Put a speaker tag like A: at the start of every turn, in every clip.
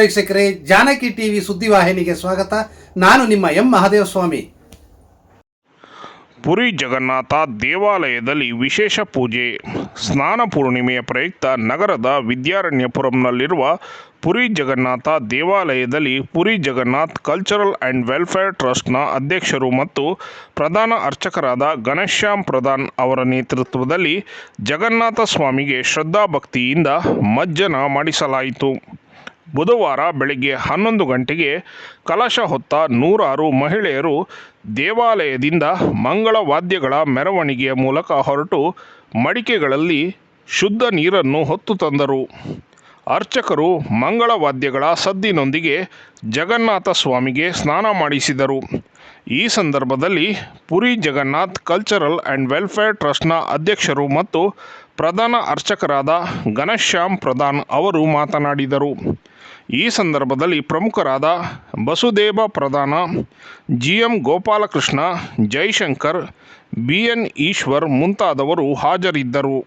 A: ವೀಕ್ಷಕರೇ, ಜಾನಕಿ ಟಿವಿ ಸುದ್ದಿವಾಹಿನಿಗೆ ಸ್ವಾಗತ. ನಾನು ನಿಮ್ಮ ಎಂ ಮಹಾದೇವಸ್ವಾಮಿ.
B: ಪುರಿ ಜಗನ್ನಾಥ ದೇವಾಲಯದಲ್ಲಿ ವಿಶೇಷ ಪೂಜೆ. ಸ್ನಾನ ಪೂರ್ಣಿಮೆಯ ಪ್ರಯುಕ್ತ ನಗರದ ವಿದ್ಯಾರಣ್ಯಪುರಂನಲ್ಲಿರುವ ಪುರಿ ಜಗನ್ನಾಥ ದೇವಾಲಯದಲ್ಲಿ Puri Jagannath cultural and welfare ಟ್ರಸ್ಟ್ನ ಅಧ್ಯಕ್ಷರು ಮತ್ತು ಪ್ರಧಾನ ಅರ್ಚಕರಾದ ಗಣೇಶ್ಯಾಮ್ ಪ್ರಧಾನ್ ಅವರ ನೇತೃತ್ವದಲ್ಲಿ ಜಗನ್ನಾಥ ಸ್ವಾಮಿಗೆ ಶ್ರದ್ಧಾಭಕ್ತಿಯಿಂದ ಮಜ್ಜನ ಮಾಡಿಸಲಾಯಿತು. ಬುಧವಾರ ಬೆಳಗ್ಗೆ ಹನ್ನೊಂದು ಗಂಟೆಗೆ ಕಲಶ ಹೊತ್ತ ನೂರಾರು ಮಹಿಳೆಯರು ದೇವಾಲಯದಿಂದ ಮಂಗಳ ವಾದ್ಯಗಳ ಮೆರವಣಿಗೆಯ ಮೂಲಕ ಹೊರಟು ಮಡಿಕೆಗಳಲ್ಲಿ ಶುದ್ಧ ನೀರನ್ನು ಹೊತ್ತು ತಂದರು. ಅರ್ಚಕರು ಮಂಗಳ ವಾದ್ಯಗಳ ಸದ್ದಿನೊಂದಿಗೆ ಜಗನ್ನಾಥ ಸ್ವಾಮಿಗೆ ಸ್ನಾನ ಮಾಡಿಸಿದರು. ಈ ಸಂದರ್ಭದಲ್ಲಿ Puri Jagannath cultural and welfare ಟ್ರಸ್ಟ್ನ ಅಧ್ಯಕ್ಷರು ಮತ್ತು ಪ್ರಧಾನ ಅರ್ಚಕರಾದ ಘನಶ್ಯಾಮ್ ಪ್ರಧಾನ್ ಅವರು ಮಾತನಾಡಿದರು. ಈ ಸಂದರ್ಭದಲ್ಲಿ ಪ್ರಮುಖರಾದ Basudeva Pradhan G M Gopalakrishna Jaishankar B N Eshwar ಮುಂತಾದವರು ಹಾಜರಿದ್ದರು.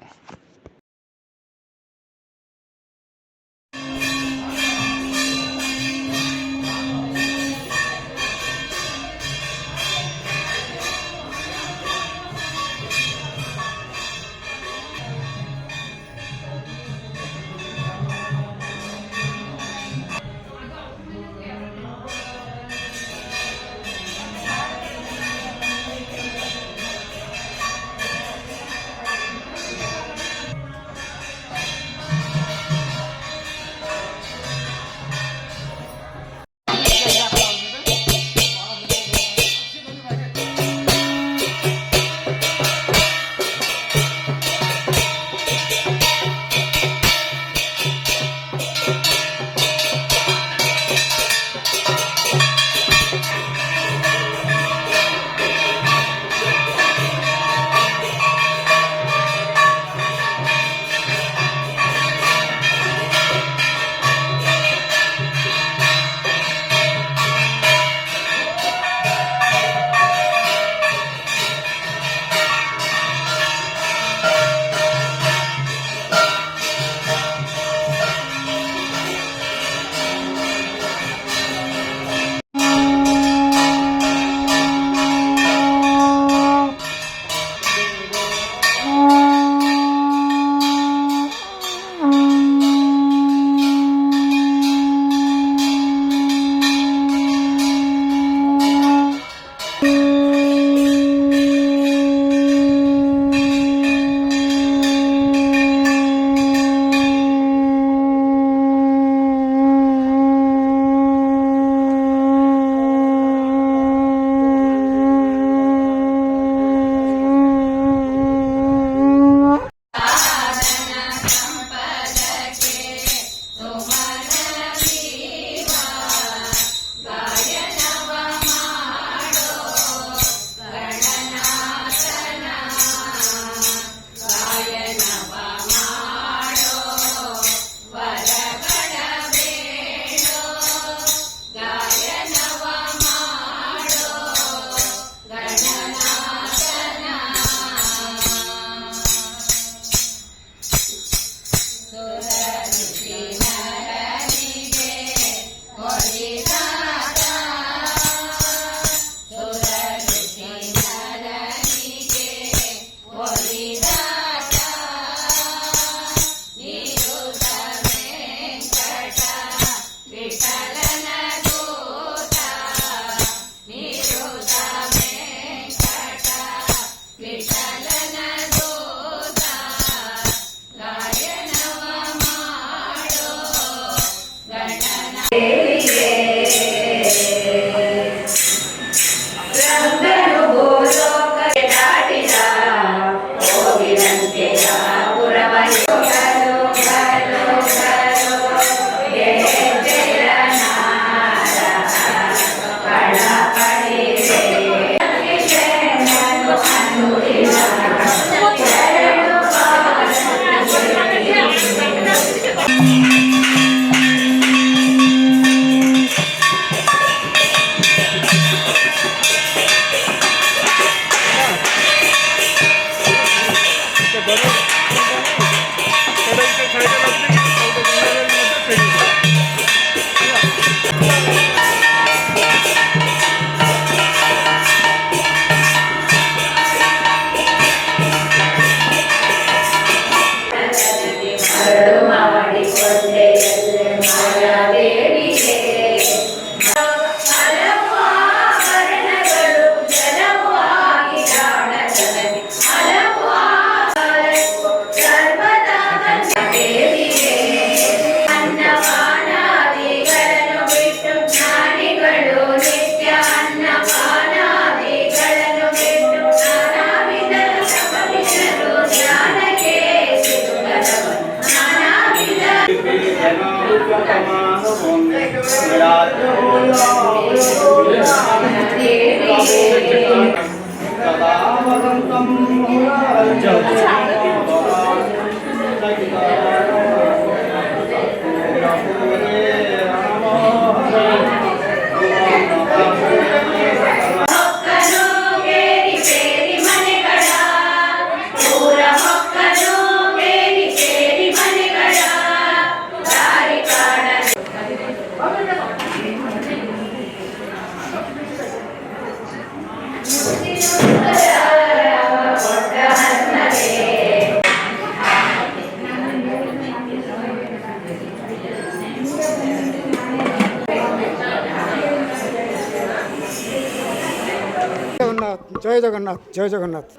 C: ಜಗನ್ನಾಥ್, ಜಯ ಜಗನ್ನಾಥ್ ಜಯ ಜಗನ್ನಾಥ್.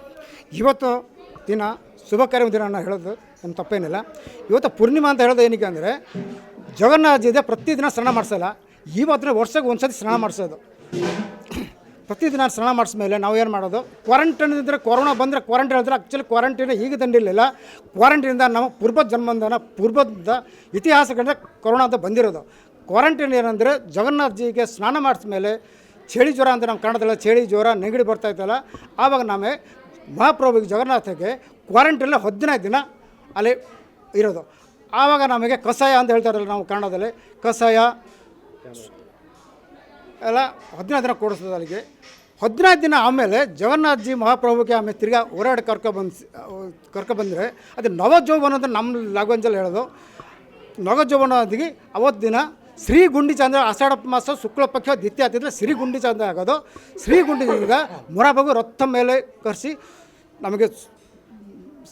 C: ಇವತ್ತು ದಿನ, ಶುಭ ಕಾರ್ಯ ದಿನ ಹೇಳೋದು ನಮ್ಮ ತಪ್ಪೇನಿಲ್ಲ. ಇವತ್ತು ಪೂರ್ಣಿಮಾ ಅಂತ ಹೇಳೋದು ಏನಕ್ಕೆ ಅಂದರೆ, ಜಗನ್ನಾಥ ಇದೆ ಪ್ರತಿದಿನ ಸ್ನಾನ ಮಾಡಿಸಲ್ಲ. ಇವತ್ತಿನ ವರ್ಷಕ್ಕೆ ಒಂದು ಸತಿ ಸ್ನಾನ ಮಾಡಿಸೋದು. ಪ್ರತಿದಿನ ಸ್ನಾನ ಮಾಡಿಸ್ಮೇಲೆ ನಾವು ಏನು ಮಾಡೋದು? ಕ್ವಾರಂಟೈನ್ ಇದ್ದರೆ ಕೊರೋನಾ ಬಂದರೆ ಕ್ವಾರಂಟೈನ್ ಹೇಳಿದ್ರೆ ಆ್ಯಕ್ಚುಲಿ ಕ್ವಾರಂಟೈನ್ ಈಗ ದಂಡಿರಲಿಲ್ಲ ಕ್ವಾರಂಟೈನಿಂದ ನಮ್ಮ ಪೂರ್ವ ಜನ್ಮಂದನ, ಪೂರ್ವದ ಇತಿಹಾಸಗಳಿಂದ ಕೊರೋನಾ ಅಂತ ಬಂದಿರೋದು. ಕ್ವಾರಂಟೈನ್ ಏನಂದರೆ ಜಗನ್ನಾಥ್ಜಿಗೆ ಸ್ನಾನ ಮಾಡಿಸ್ಮೇಲೆ ಚಳಿ ಜ್ವರ ಅಂತ ನಮ್ಮ ಕನ್ನಡದಲ್ಲಿ ಚಳಿ ಜ್ವರ ನೆಗಡಿ ಬರ್ತಾ ಇತ್ತಲ್ಲ, ಆವಾಗ ನಮಗೆ ಮಹಾಪ್ರಭುಗೆ ಜಗನ್ನಾಥಕ್ಕೆ ಕ್ವಾರಂಟೈನಲ್ಲಿ ಹದಿನೈದು ದಿನ ಅಲ್ಲಿ ಇರೋದು. ಆವಾಗ ನಮಗೆ ಕಷಾಯ ಅಂತ ಹೇಳ್ತಾರಲ್ಲ ನಾವು ಕನ್ನಡದಲ್ಲಿ, ಕಷಾಯ, ಎಲ್ಲ ಹದಿನೈದು ದಿನ ಕೊಡಿಸ್ತದೆ ಅಲ್ಲಿಗೆ. ಹದಿನೈದು ದಿನ ಆಮೇಲೆ ಜಗನ್ನಾಥ್ಜಿ ಮಹಾಪ್ರಭುಗೆ ಆಮೇಲೆ ತಿರ್ಗಾ ಹೊರಗಡೆ ಕರ್ಕೊಬಂದು ಕರ್ಕೊಬಂದರೆ ಅದು ನವಜೋಬನ ಅಂತ ನಮ್ಮ ಲ್ಯಾಂಗ್ವೇಜಲ್ಲಿ ಹೇಳೋದು. ನವಜೋಬನದಿಗೆ ಅವತ್ತು ದಿನ ಶ್ರೀ ಗುಂಡಿ ಚಂದ್ರ ಆಷಾಢ ಮಾಸ ಶುಕ್ಲ ಪಕ್ಷ ದ್ವಿತೀಯ ಹತ್ತಿದ್ರೆ ಶ್ರೀ ಗುಂಡಿ ಚಂದ್ರ ಆಗೋದು. ಶ್ರೀ ಗುಂಡಿ ಈಗ ಮೊರಬಗು ರಥ ಮೇಲೆ ಕರೆಸಿ ನಮಗೆ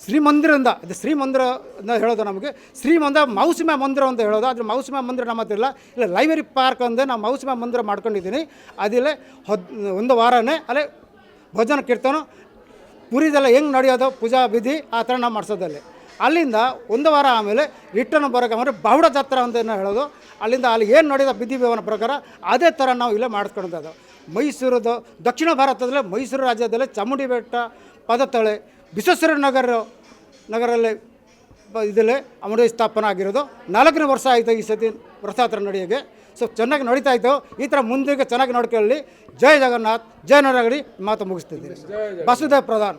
C: ಶ್ರೀಮಂದಿರದಿಂದ ಅದು ಶ್ರೀಮಂದಿರ ಅಂತ ಹೇಳೋದು ನಮಗೆ ಶ್ರೀಮಂದಿರ ಮೌಸಮ ಮಂದಿರ ಅಂತ ಹೇಳೋದು. ಅದ್ರ ಮೌಸಮ ಮಂದಿರ ನಮ್ಮ ಹತ್ರ ಇಲ್ಲ. ಇಲ್ಲ, ಲೈಬ್ರರಿ ಪಾರ್ಕ್ ಅಂದೆ ನಾವು ಮೌಸಮ ಮಂದಿರ ಮಾಡ್ಕೊಂಡಿದ್ದೀನಿ. ಅದಿಲ್ಲೇ ಹದ್, ಒಂದು ವಾರನೇ ಅಲ್ಲೇ ಭಜನ ಕೀರ್ತನ, ಪುರಿದೆಲ್ಲ ಹೆಂಗೆ ನಡೆಯೋದು, ಪೂಜಾ ವಿಧಿ ಆ ಥರ ನಾವು ಮಾಡಿಸೋದಲ್ಲಿ ಅಲ್ಲಿಂದ ಒಂದು ವಾರ ಆಮೇಲೆ ರಿಟರ್ನ್ ಬರೋಕೆ ಅಂದರೆ ಬಹುಡ ಜಾತ್ರೆ ಅಂತ ಏನು ಹೇಳೋದು. ಅಲ್ಲಿಂದ ಅಲ್ಲಿ ಏನು ನೋಡಿದ ಬಿದ್ದಿಬೇವನ ಪ್ರಕಾರ ಅದೇ ಥರ ನಾವು ಇಲ್ಲೇ ಮಾಡಿಸ್ಕೊಳ್ತದ್ದು ಮೈಸೂರದು ದಕ್ಷಿಣ ಭಾರತದಲ್ಲೇ ಮೈಸೂರು ರಾಜ್ಯದಲ್ಲೇ ಚಾಮುಂಡಿ ಬೆಟ್ಟ ಪದತಳೆ ವಿಶ್ವೇಶ್ವರ ನಗರ ನಗರಲ್ಲಿ ಇದಲ್ಲೇ ಅಮರ ಸ್ಥಾಪನೆ ಆಗಿರೋದು. ನಾಲ್ಕನೇ ವರ್ಷ ಆಯಿತು ಈ ಸತಿ ರಥಯಾತ್ರೆ ನಡೆಯೋಕ್ಕೆ. ಸೊ ಚೆನ್ನಾಗಿ ನಡೀತಾ ಇತ್ತು. ಈ ಥರ ಮುಂದಿಗೆ ಚೆನ್ನಾಗಿ ನೋಡ್ಕೊಳ್ಳಿ. ಜಯ ಜಗನ್ನಾಥ್ ಜಯ ನರಗಡಿ ಮಾತು ಮುಗಿಸ್ತಿದ್ದೀನಿ. ಬಸುದೇವ್ ಪ್ರಧಾನ್.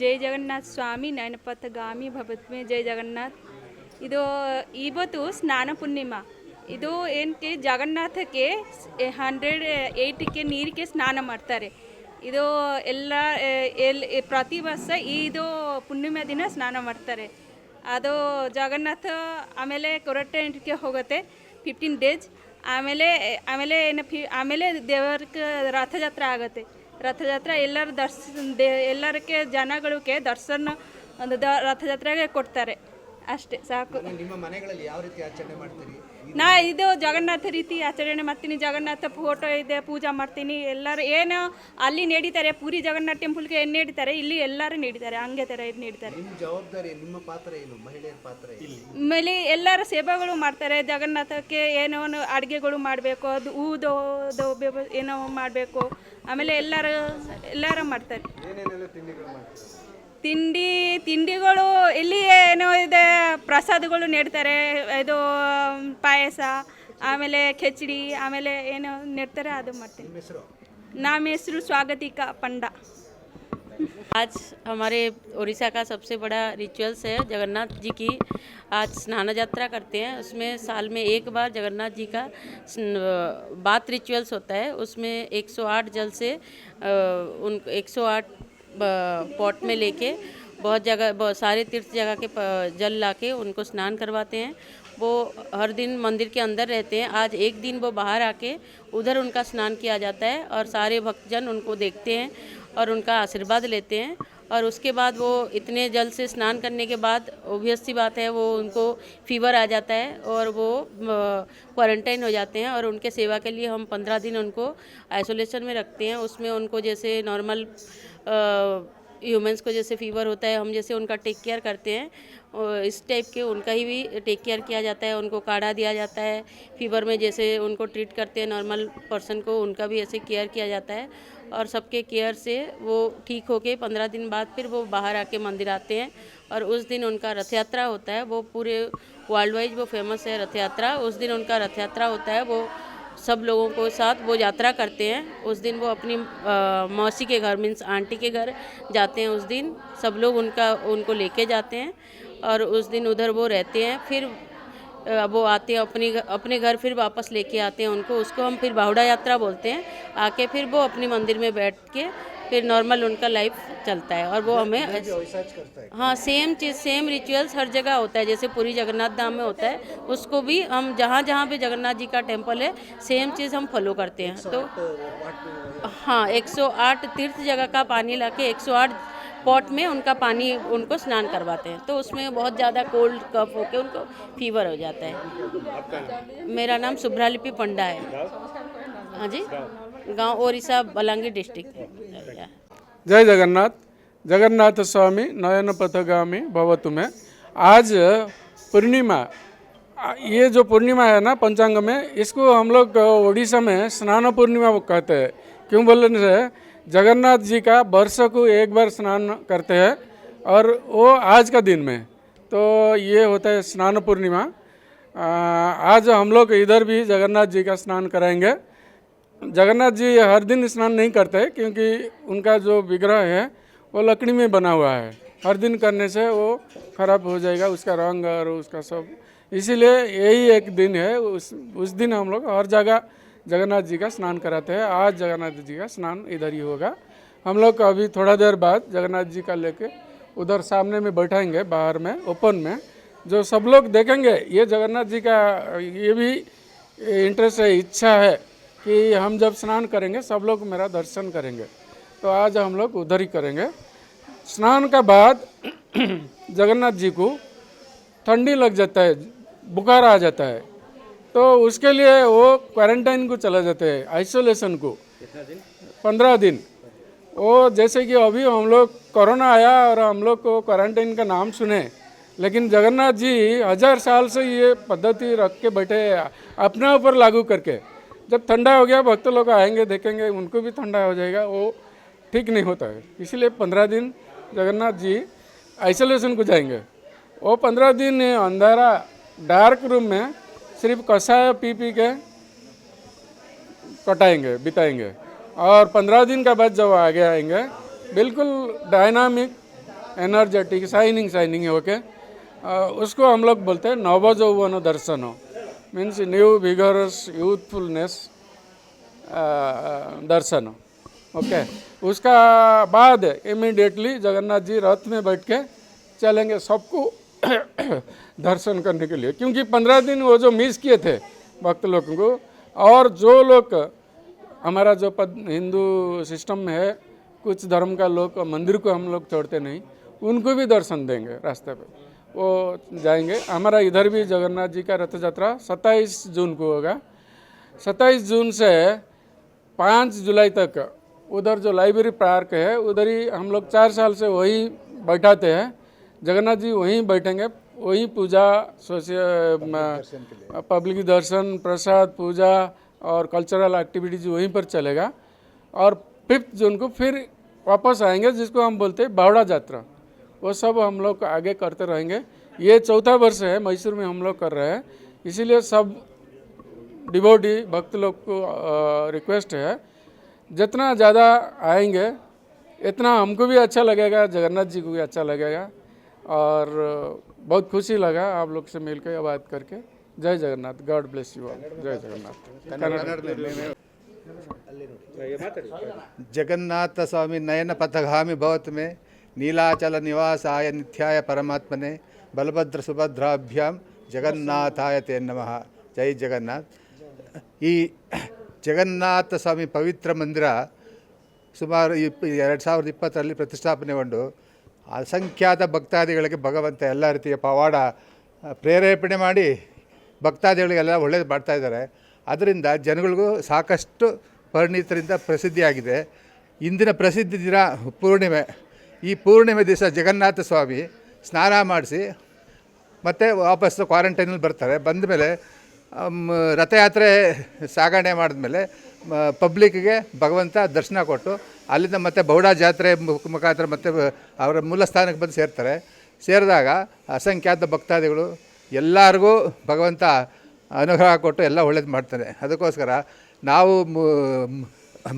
D: ಜೈ ಜಗನ್ನಾಥ ಸ್ವಾಮಿ ನಯನಪಥಗಾಮಿ ಭವತ್ಮೆ ಜೈ ಜಗನ್ನಾಥ್. ಇದು ಇವತ್ತು ಸ್ನಾನ ಪೂರ್ಣಿಮಾ. ಇದು ಏನಕ್ಕೆ ಜಗನ್ನಾಥಕ್ಕೆ ಹಂಡ್ರೆಡ್ ಏಯ್ಟಿಗೆ ನೀರಿಗೆ ಸ್ನಾನ ಮಾಡ್ತಾರೆ. ಇದು ಎಲ್ಲ ಎಲ್ ಪ್ರತಿ ವರ್ಷ ಇದು ಪೂರ್ಣಿಮೆ ದಿನ ಸ್ನಾನ ಮಾಡ್ತಾರೆ. ಅದು ಜಗನ್ನಾಥ ಆಮೇಲೆ ಕ್ವಾರಂಟೈನ್ಗೆ ಹೋಗುತ್ತೆ ಫಿಫ್ಟೀನ್ ಡೇಸ್ ಆಮೇಲೆ ಆಮೇಲೆ ಏನು ಫಿ ಆಮೇಲೆ ದೇವರಿಗೆ ರಥಯಾತ್ರೆ ಆಗುತ್ತೆ. ರಥಯಾತ್ರೆ ಎಲ್ಲರ ದರ್ಶ ಎಲ್ಲರಕ್ಕೆ ಜನಗಳಿಗೆ ದರ್ಶನ ಒಂದು ದ ರಥಯಾತ್ರೆಗೆ ಕೊಡ್ತಾರೆ. ಅಷ್ಟೇ ಸಾಕು.
E: ನಿಮ್ಮ ಮನೆಗಳಲ್ಲಿ ಯಾವ ರೀತಿ ಆಚರಣೆ ಮಾಡ್ತೀರಿ?
D: ನಾ ಇದು ಜಗನ್ನಾಥ ರೀತಿ ಆಚರಣೆ ಮಾಡ್ತೀನಿ ಜಗನ್ನಾಥ ಫೋಟೋ ಇದೆ ಪೂಜೆ ಮಾಡ್ತೀನಿ ಎಲ್ಲರೂ ಏನು ಅಲ್ಲಿ ನೀಡಿದ್ದಾರೆ ಪೂರಿ ಜಗನ್ನಾಥ ಟೆಂಪಲ್ಗೆ ಏನು ನೀಡಿದ್ದಾರೆ ಇಲ್ಲಿ ಎಲ್ಲರೂ ನೀಡಿದ್ದಾರೆ ಹಂಗೆ ಥರ ಇದು
E: ನೀಡಿದ್ದಾರೆ. ಜವಾಬ್ದಾರಿ ನಿಮ್ಮ ಪಾತ್ರ ಏನು ಮಹಿಳೆಯರ ಪಾತ್ರ
D: ಆಮೇಲೆ ಎಲ್ಲರ ಸೇವೆಗಳು ಮಾಡ್ತಾರೆ ಜಗನ್ನಾಥಕ್ಕೆ ಏನೋ ಅಡುಗೆಗಳು ಮಾಡಬೇಕು ಅದು ಊದೋದು ವ್ಯವ- ಏನೋ ಮಾಡಬೇಕು ಆಮೇಲೆ ಎಲ್ಲರೂ ಎಲ್ಲರೂ ಮಾಡ್ತಾರೆ.
E: ಏನೇನೆಲ್ಲ ತಿಂಡಿಗಳು ಮಾಡ್ತೀರಾ?
D: ತಿಂಡಿ ತಿಂಡಿಗಳು ಇಲ್ಲಿ ಏನೋ ಇದೆ ಪ್ರಸಾದಗಳು ನೀಡ್ತಾರೆ ಇದು ಪಾಯಸ ಆಮೇಲೆ ಖಿಚಡಿ ಆಮೇಲೆ ಏನೋ ನೀಡ್ತಾರೆ ಅದು ಮಾಡ್ತೀನಿ
E: ನಿಮ್ಮ ಹೆಸರು
D: ನಮ್ಮ ಹೆಸರು ಸ್ವಾಗತಿಕ ಪಂಡ
F: आज हमारे उड़ीसा का सबसे बड़ा रिचुअल्स है जगन्नाथ जी की आज स्नान यात्रा करते हैं उसमें साल में एक बार जगन्नाथ जी का स्न- बात रिचुअल्स होता है उसमें 108 जल से अ, उन 108 ब- पॉट में लेके बहुत जगह, बहुत सारे तीर्थ जगह के जल लाके उनको स्नान करवाते हैं। वो हर दिन मंदिर के अंदर रहते हैं। आज एक दिन वो बाहर आके उधर उनका स्नान किया जाता है और सारे भक्तजन उनको देखते हैं और उनका आशीर्वाद लेते हैं। और उसके बाद वो इतने जल से स्नान करने के बाद ओबियस सी बात है, वो उनको फीवर आ जाता है और वो क्वारंटाइन हो जाते हैं और उनके सेवा के लिए हम पंद्रह दिन उनको आइसोलेशन में रखते हैं। उसमें उनको जैसे नॉर्मल ह्यूमंस को जैसे फीवर होता है, हम जैसे उनका टेक केयर करते हैं इस टाइप के उनका ही भी टेक केयर किया जाता है, उनको काढ़ा दिया जाता है फीवर में जैसे उनको ट्रीट करते हैं नॉर्मल पर्सन को उनका भी ऐसे केयर किया जाता है, और सबके केयर से वो ठीक होके पंद्रह दिन बाद फिर वो बाहर आके मंदिर आते हैं, और उस दिन उनका रथ यात्रा होता है, वो पूरे वर्ल्ड वाइज वो फ़ेमस है रथ यात्रा उस दिन उनका रथ यात्रा होता है, वो सब लोगों को साथ वो यात्रा करते हैं। उस दिन वो अपनी मौसी के घर, मीन्स आंटी के घर जाते हैं उस दिन। सब लोग उनका, उनको लेके जाते हैं और उस दिन उधर वो रहते हैं। फिर वो आते हैं अपनी अपने घर, फिर वापस लेके आते हैं उनको। उसको हम फिर बाहुड़ा यात्रा बोलते हैं। आके फिर वो अपने मंदिर में बैठ के फिर नॉर्मल उनका लाइफ चलता है और वो हमें हाँ। सेम चीज़ सेम रिचुअल्स हर जगह होता है जैसे पूरी जगन्नाथ धाम में होता है उसको भी हम जहाँ जहाँ भी जगन्नाथ जी का टेंपल है सेम चीज़ हम फॉलो करते हैं। तो हाँ 108 तीर्थ जगह का पानी लाके 108 पॉट में उनका पानी उनको स्नान करवाते हैं। तो उसमें बहुत ज़्यादा कोल्ड कफ होके उनको फीवर हो जाता है। मेरा नाम सुभ्रालिपि पंडा है। हाँ जी? गाँव ओरिसा बलांगीर डिस्ट्रिक्ट
G: जय जगन्नाथ। जगन्नाथ स्वामी नयन पथगामी भवतु में आज पूर्णिमा, ये जो पूर्णिमा है ना पंचांग में, इसको हम लोग उड़ीसा में स्नान पूर्णिमा कहते हैं। क्यों बोलने से जगन्नाथ जी का वर्ष को एक बार स्नान करते हैं और वो आज का दिन में तो ये होता है स्नान पूर्णिमा। आज हम लोग इधर भी जगन्नाथ जी का स्नान कराएँगे। जगन्नाथ जी हर दिन स्नान नहीं करते क्योंकि उनका जो विग्रह है, वो लकड़ी में बना हुआ है। हर दिन करने से वो खराब हो जाएगा, उसका रंग और उसका सब। इसीलिए यही एक दिन है, उस उस दिन हम लोग हर जगह जगन्नाथ जी का स्नान कराते हैं। आज जगन्नाथ जी का स्नान इधर ही होगा। हम लोग अभी थोड़ा देर बाद जगन्नाथ जी का लेके उधर सामने में बैठाएँगे, बाहर में, ओपन में। जो सब लोग देखेंगे, ये जगन्नाथ जी का, ये भी इंटरेस्ट है, इच्छा है। कि हम जब स्नान करेंगे सब लोग मेरा दर्शन करेंगे। तो आज हम लोग उधर ही करेंगे। स्नान का बाद जगन्नाथ जी को ठंडी लग जाता है बुखार आ जाता है। तो उसके लिए वो क्वारंटाइन को चला जाते हैं आइसोलेशन को। पंद्रह दिन। वो जैसे कि अभी हम लोग कोरोना आया और हम लोग को क्वारंटाइन का नाम सुने लेकिन जगन्नाथ जी हज़ार साल से ये पद्धति रख के बैठे अपने ऊपर लागू करके। जब ठंडा हो गया, भक्त लोग आएँगे, देखेंगे, उनको भी ठंडा हो जाएगा, वो ठीक नहीं होता है। इसलिए पंद्रह दिन जगन्नाथ जी आइसोलेशन को जाएँगे। वो पंद्रह दिन अंधेरा डार्क रूम में सिर्फ़ कषाय पी पी के कटाएँगे, बिताएँगे। और पंद्रह दिन के बाद जब आगे आएँगे, बिल्कुल डायनामिक एनर्जेटिक शाइनिंग शाइनिंग होके उसको हम लोग बोलते हैं नवजौवन दर्शन means new vigorous youthfulness darshan okay उसका बाद इमीडिएटली जगन्नाथ जी रथ में बैठ के चलेंगे सबको दर्शन करने के लिए। क्योंकि पंद्रह दिन वो जो मिस किए थे भक्त लोगों को, और जो लोग, हमारा जो पद, हिंदू सिस्टम में है, कुछ धर्म का लोग, मंदिर को हम लोग छोड़ते नहीं, उनको भी दर्शन देंगे रास्ते पे। वो जाएँगे। हमारा इधर भी जगन्नाथ जी का रथ यात्रा सत्ताईस जून को होगा। सत्ताईस जून से पाँच जुलाई तक उधर जो लाइब्रेरी पार्क है, उधर ही हम लोग चार साल से वही बैठाते हैं। जगन्नाथ जी वहीं बैठेंगे। वहीं पूजा सोशल पब्लिक दर्शन, प्रसाद, पूजा और कल्चरल एक्टिविटीज़ वहीं पर चलेगा। और फिफ्थ जून को फिर वापस आएँगे, जिसको हम बोलते हैं बावड़ा यात्रा। वो सब हम लोग आगे करते रहेंगे। ये चौथा वर्ष है, मैसूर में हम लोग कर रहे हैं। इसीलिए सब डिबोडी भक्त लोग को रिक्वेस्ट है। जितना ज़्यादा आएँगे, इतना हमको भी अच्छा लगेगा, जगन्नाथ जी को भी अच्छा लगेगा। और बहुत खुशी लगा आप लोग से मिलकर बात करके। जय Jagannath. God bless you all जय जगन्नाथ।
E: जगन्नाथ स्वामी नयन पथगामी भवत में ನೀಲಾಚಲ ನಿವಾಸಾಯ ನಿತ್ಯಾಯ ಪರಮಾತ್ಮನೆ ಬಲಭದ್ರ ಸುಭದ್ರಾಭ್ಯಾಂ ಜಗನ್ನಾಥಾಯ ತೇ ನಮಃ. ಜೈ ಜಗನ್ನಾಥ್. ಈ ಜಗನ್ನಾಥ ಸ್ವಾಮಿ ಪವಿತ್ರ ಮಂದಿರ ಸುಮಾರು ಇಪ್ಪ, ಎರಡು ಸಾವಿರದ ಇಪ್ಪತ್ತರಲ್ಲಿ ಪ್ರತಿಷ್ಠಾಪನೆಗೊಂಡು ಅಸಂಖ್ಯಾತ ಭಕ್ತಾದಿಗಳಿಗೆ ಭಗವಂತ ಎಲ್ಲ ರೀತಿಯ ಪವಾಡ ಪ್ರೇರೇಪಣೆ ಮಾಡಿ ಭಕ್ತಾದಿಗಳಿಗೆಲ್ಲ ಒಳ್ಳೇದು ಮಾಡ್ತಾಯಿದ್ದಾರೆ ಅದರಿಂದ ಜನಗಳಿಗೂ ಸಾಕಷ್ಟು ಪರಿಣಿತರಿಂದ ಪ್ರಸಿದ್ಧಿಯಾಗಿದೆ. ಇಂದಿನ ಪ್ರಸಿದ್ಧಿ ದಿನ ಪೂರ್ಣಿಮೆ. ಈ ಪೂರ್ಣಿಮೆ ದಿವಸ ಜಗನ್ನಾಥ ಸ್ವಾಮಿ ಸ್ನಾನ ಮಾಡಿಸಿ ಮತ್ತೆ ವಾಪಸ್ ಕ್ವಾರಂಟೈನಲ್ಲಿ ಬರ್ತಾರೆ. ಬಂದ ಮೇಲೆ ರಥಯಾತ್ರೆ ಸಾಗಣೆ ಮಾಡಿದ್ಮೇಲೆ ಪಬ್ಲಿಕ್ಗೆ ಭಗವಂತ ದರ್ಶನ ಕೊಟ್ಟು ಅಲ್ಲಿಂದ ಮತ್ತೆ ಬೌಡ ಜಾತ್ರೆ ಮುಖ- ಮುಖಾಂತರ ಮತ್ತೆ ಅವರ ಮೂಲ ಸ್ಥಾನಕ್ಕೆ ಬಂದು ಸೇರ್ತಾರೆ. ಸೇರಿದಾಗ ಅಸಂಖ್ಯಾತ ಭಕ್ತಾದಿಗಳು ಎಲ್ಲರಿಗೂ ಭಗವಂತ ಅನುಗ್ರಹ ಕೊಟ್ಟು ಎಲ್ಲ ಒಳ್ಳೇದು ಮಾಡ್ತಾನೆ ಅದಕ್ಕೋಸ್ಕರ ನಾವು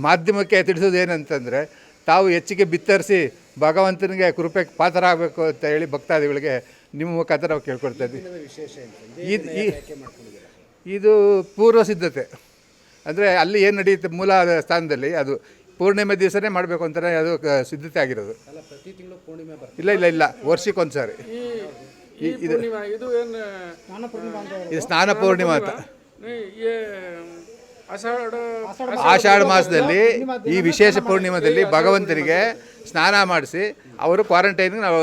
E: ಮಾಧ್ಯಮಕ್ಕೆ ತಿಳಿಸೋದು ಏನಂತಂದರೆ ತಾವು ಹೆಚ್ಚಿಗೆ ಬಿತ್ತರಿಸಿ ಭಗವಂತನಿಗೆ ಕೃಪೆ ಪಾತ್ರ ಆಗಬೇಕು ಅಂತ ಹೇಳಿ ಭಕ್ತಾದಿಗಳಿಗೆ ನಿಮ್ಮ ಮುಖಾಂತರ ನಾವು ಕೇಳ್ಕೊಳ್ತಾ ಇದ್ವಿ. ಇದು? ಈ- ಇದು ಪೂರ್ವ ಸಿದ್ಧತೆ. ಅಂದರೆ ಅಲ್ಲಿ ಏನು ನಡೆಯುತ್ತೆ ಮೂಲ ಸ್ಥಾನದಲ್ಲಿ ಅದು ಪೂರ್ಣಿಮೆ ದಿವಸನೇ ಮಾಡಬೇಕು ಅಂತಲೇ ಅದು ಕ- ಸಿದ್ಧತೆ ಆಗಿರೋದು. ಇಲ್ಲ ಇಲ್ಲ ಇಲ್ಲ ವರ್ಷಕ್ಕೊಂದು ಸಾರಿ
G: ಈ ಪೂರ್ಣಿಮಾ ಇದು ಏನು
E: ಸ್ನಾನ ಪೂರ್ಣಿಮಾ ಅಂತ.
G: ಆಷಾಢ
E: ಆಷಾಢ ಮಾಸದಲ್ಲಿ ಈ ವಿಶೇಷ ಪೂರ್ಣಿಮಾದಲ್ಲಿ ಭಗವಂತನಿಗೆ ಸ್ನಾನ ಮಾಡಿಸಿ ಅವರು ಕ್ವಾರಂಟೈನ್ಗೆ ನಾವು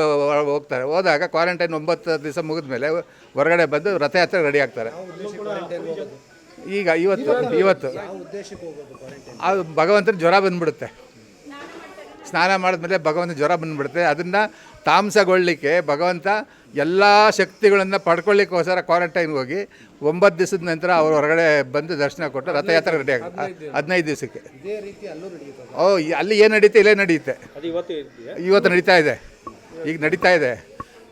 E: ಹೋಗ್ತಾರೆ. ಹೋದಾಗ ಕ್ವಾರಂಟೈನ್ ಒಂಬತ್ತು ದಿವಸ ಮುಗಿದ ಮೇಲೆ ಹೊರಗಡೆ ಬಂದು ರಥಯಾತ್ರೆ ರೆಡಿ ಆಗ್ತಾರೆ. ಈಗ ಇವತ್ತು ಇವತ್ತು ಅದು ಭಗವಂತನ ಜ್ವರ ಬಂದ್ಬಿಡುತ್ತೆ. ಸ್ನಾನ ಮಾಡಿದ್ಮೇಲೆ ಭಗವಂತ ಜ್ವರ ಬಂದ್ಬಿಡುತ್ತೆ. ಅದನ್ನು ತಾಮಸಗೊಳ್ಳಿಕ್ಕೆ ಭಗವಂತ ಎಲ್ಲ ಶಕ್ತಿಗಳನ್ನು ಪಡ್ಕೊಳ್ಳಿಕ್ಕೋಸ್ಕರ ಕ್ವಾರಂಟೈನ್ಗೆ ಹೋಗಿ ಒಂಬತ್ತು ದಿವಸದ ನಂತರ ಅವರು ಹೊರಗಡೆ ಬಂದು ದರ್ಶನ ಕೊಟ್ಟು ರಥಯಾತ್ರೆ ರೆಡಿ ಆಗುತ್ತೆ ಹದಿನೈದು ದಿವಸಕ್ಕೆ. ಓ ಅಲ್ಲಿ ಏನು ನಡೀತೆ ಇಲ್ಲೇ ನಡೆಯುತ್ತೆ ಇವತ್ತು ನಡೀತಾ ಇದೆ. ಈಗ ನಡೀತಾ ಇದೆ.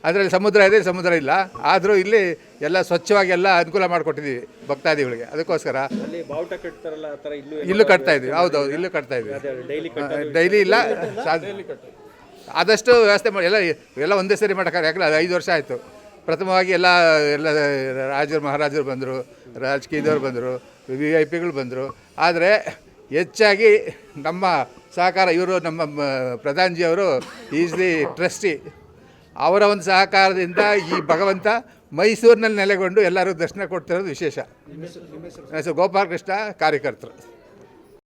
E: ಅದರಲ್ಲಿ ಸಮುದ್ರ ಇದೆ ಸಮುದ್ರ ಇಲ್ಲ. ಆದರೂ ಇಲ್ಲಿ ಎಲ್ಲ ಸ್ವಚ್ಛವಾಗಿ ಎಲ್ಲ ಅನುಕೂಲ ಮಾಡಿಕೊಟ್ಟಿದ್ದೀವಿ ಭಕ್ತಾದಿಗಳಿಗೆ. ಅದಕ್ಕೋಸ್ಕರ ಇಲ್ಲೂ ಕಟ್ತಾ ಇದ್ವಿ ಹೌದೌದು ಇಲ್ಲೂ ಕಟ್ತಾ ಇದ್ವಿ ಡೈಲಿ ಇಲ್ಲ ಆದಷ್ಟು ವ್ಯವಸ್ಥೆ ಮಾಡಿ ಎಲ್ಲ ಎಲ್ಲ ಒಂದೇ ಸರಿ ಮಾಡೋಕ್ಕಾಗ ಯಾಕಂದ್ರೆ ಅದು ಐದು ವರ್ಷ ಆಯಿತು. ಪ್ರಥಮವಾಗಿ ಎಲ್ಲ ಎಲ್ಲ ರಾಜರು ಮಹಾರಾಜರು ಬಂದರು ರಾಜಕೀಯದವ್ರು ಬಂದರು ವಿ ಐ ಪಿಗಳು ಬಂದರು. ಆದರೆ ಹೆಚ್ಚಾಗಿ ನಮ್ಮ ಸಹಕಾರ ಇವರು ನಮ್ಮ ಪ್ರಧಾನ್ಜಿಯವರು ಈಸ್ ದಿ ಟ್ರಸ್ಟಿ. ಅವರ ಒಂದು ಸಹಕಾರದಿಂದ ಈ ಭಗವಂತ ಮೈಸೂರಿನಲ್ಲಿ ನೆಲೆಗೊಂಡು ಎಲ್ಲರೂ ದರ್ಶನ ಕೊಡ್ತಿರೋದು ವಿಶೇಷ. ಹೆಸರು ಗೋಪಾಲಕೃಷ್ಣ ಕಾರ್ಯಕರ್ತರು.